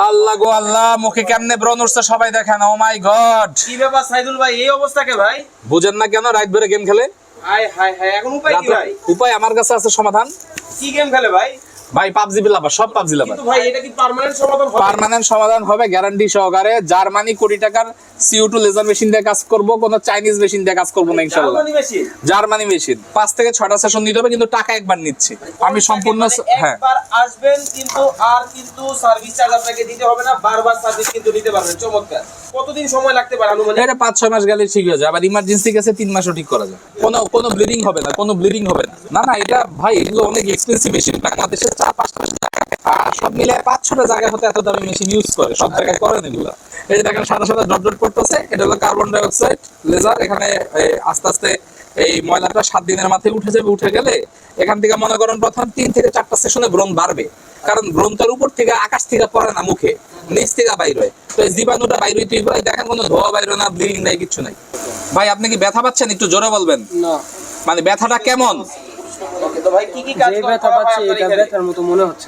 আল্লাহ গো আল্লাহ মুখে কেমনে ব্রণ উঠছে সবাই দেখেন ও মাই গড কি ব্যাপার সাইদুল ভাই এই অবস্থাকে ভাই? বুঝেন না কেন রাত ভরে গেম খেলে? হায় হায় হায় এখন উপায় কি ভাই? উপায় আমার কাছে আছে সমাধান। কি গেম খেলে ভাই? ভাই পাবজি লাভার সব পাবজি লাভার ভাই এটা কি পার্মানেন্ট সমাধান হবে? পার্মানেন্ট সমাধান হবে গ্যারান্টি সহকারে জার্মানি কোটি টাকার লেজার মেশিন দিয়ে কাজ করব কোনো চাইনিজ মেশিন দিয়ে কাজ করব না ইনশাল্লাহ। জার্মানি মেশিন জার্মানি মেশিন পাঁচ থেকে ছটা সেশন হবে কিন্তু টাকা একবার নিচ্ছি। আমি সম্পূর্ণ মানে হ্যাঁ। একবার আসবেন কিন্তু আর কিন্তু সার্ভিস চার্জ আপনাকে দিতে হবে না বারবার সার্ভিস কিন্তু নিতে পারবেন চমৎকার। কতদিন সময় লাগতে পারে আনুমানিক? এটা পাঁচ ছয় মাস গেলে ঠিক হয়ে যায় আবার ইমার্জেন্সি গেছে তিন মাসও ঠিক করা যায়। কোনো কোনো ব্লিডিং হবে না কোনো ব্লিডিং হবে না। না না এটা ভাই এগুলো অনেক এক্সপেন্সিভ মেশিন বাংলাদেশের চার পাঁচটা আর সব মিলে জায়গায় হতে এত দামি মেশিন ইউজ করে সব জায়গায় করেন এগুলো। এই দেখেন সাদা সাদা ডট ডট পড়তেছে এটা হলো কার্বন ডাই অক্সাইড লেজার এখানে আস্তে আস্তে এই ময়লাটা সাত দিনের মাথায় উঠে যাবে উঠে গেলে এখান থেকে মনে করেন প্রথম তিন থেকে চারটা সেশনে ব্রণ বাড়বে। কারণ ব্রণটার উপর থেকে আকাশ থেকে পড়ে না মুখে নিচ থেকে বাইর হয়। তো এই জীবাণুটা বাইর হইতে পারে দেখেন কোনো ধোয়া বাইর না ব্লিডিং নাই কিছু নাই। ভাই আপনি কি ব্যথা পাচ্ছেন? একটু জোরে বলবেন। না। মানে ব্যথাটা কেমন?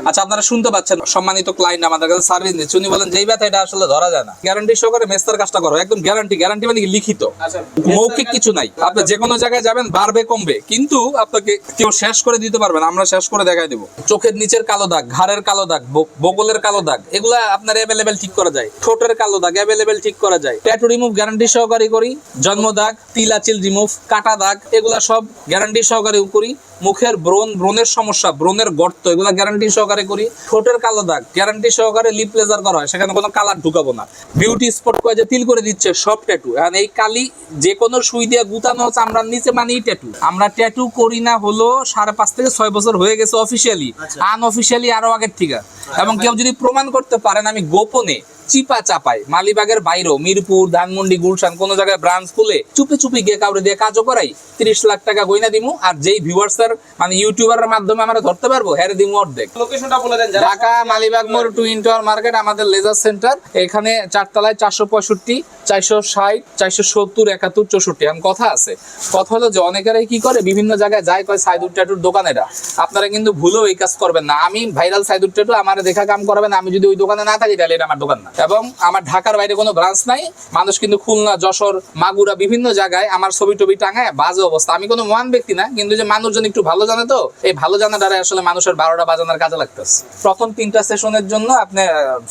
আচ্ছা আপনারা শুনতে পাচ্ছেন সম্মানিত ক্লায়েন্ট আমাদের কাছে সার্ভিস দিচ্ছে। উনি বলেন যেই ব্যথা এটা আসলে ধরা যায় না গ্যারান্টি সহকারে মেস্তার কাজটা করো। একদম গ্যারান্টি গ্যারান্টি মানে লিখিত। আচ্ছা। মৌখিক কিছু নাই। আপনি যে কোনো জায়গায় যাবেন বাড়বে কমবে। কিন্তু আপনাকে কেউ শেষ করে দিতে পারবেন আমরা শেষ করে দেখাই দেবো। চোখের নিচের কালো দাগ ঘাড়ের কালো দাগ বগলের কালো দাগ এগুলা আপনার অ্যাভেলেবেল ঠিক করা যায়। ঠোঁটের কালো দাগ অ্যাভেলেবেল ঠিক করা যায়। ট্যাটু রিমুভ গ্যারান্টি সহকারে করি। জন্ম দাগ তিলাচিল রিমুভ কাটা দাগ এগুলা সব গ্যারান্টি সহকারে করি। মুখের ব্রণ ব্রণের সমস্যা ব্রণের গর্ত এগুলা গ্যারান্টি সহকারে করি। ঠোঁটের কালো দাগ গ্যারান্টি সহকারে লিপ লেজার করা হয় সেখানে কোনো কালার ঢুকাবো না। বিউটি স্পট করে যে তিল করে দিচ্ছে সব ট্যাটু এখন এই কালি যে কোনো সুই দিয়ে গুতানো চামড়ার নিচে মানেই ট্যাটু আমরা ট্যাটু করি না হলো সাড়ে পাঁচ থেকে ছয় বছর হয়ে গেছে অফিসিয়ালি আনঅফিসিয়ালি আরও আগের থেকে। এবং কেউ যদি প্রমাণ করতে পারেন আমি গোপনে চিপা চাপাই মালিবাগের বাইরেও মিরপুর ধানমন্ডি গুলশান কোন জায়গায় ব্রাঞ্চ খুলে চুপে চুপি গিয়ে কাউরে দিয়ে কাজও করাই। তিরিশ লাখ টাকা গইনা দিমু আর যেই ভিউয়ার্সের মানে ইউটিউবারের মাধ্যমে আমরা ধরতে পারব হ্যারে দিমু অর্ধেক। লোকেশনটা বলে দেন ঢাকা মালিবাগ মোড় টু ইন্টার মার্কেট আমাদের লেজার সেন্টার। এখানে চারতলায় চারশো পঁয়ষট্টি চারশো ষাট চারশো সত্তর একাত্তর চৌষট্টি এখন কথা আছে। কথা হলো যে অনেকেরাই কি করে বিভিন্ন জায়গায় যায় কয় সাইদুর ট্যাটুর দোকান এটা আপনারা কিন্তু ভুলেও এই কাজ করবেন না। আমি ভাইরাল সাইদুর ট্যাটু আমার দেখা কাম করবেন আমি যদি ওই দোকানে না থাকি তাহলে এটা আমার দোকান না। এবং আমার ঢাকার বাইরে কোনো ব্রাঞ্চ নাই। মানুষ কিন্তু খুলনা, যশোর, মাগুরা বিভিন্ন জায়গায় আমার ছবি টবি টাঙায় বাজে অবস্থা। আমি কোনো মহান ব্যক্তি না, কিন্তু যে মানুষজন একটু ভালো জানে তো, এই ভালো জানা দ্বারা আসলে মানুষের বারোটা বাজানোর কাজে লাগতেছে। প্রথম তিনটা সেশনের জন্য আপনি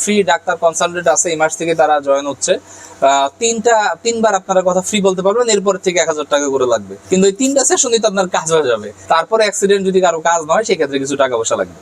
ফ্রি ডাক্তার কনসালটেন্ট আছে, এই মাস থেকে তারা জয়েন হচ্ছে। তিনটা, তিনবার আপনারা কথা ফ্রি বলতে পারবেন, এরপর থেকে এক হাজার টাকা করে লাগবে। কিন্তু এই তিনটা সেশনই তো আপনার কাজ হয়ে যাবে। তারপরে অ্যাক্সিডেন্ট যদি কারও কাজ নয় সেক্ষেত্রে কিছু টাকা পয়সা লাগবে।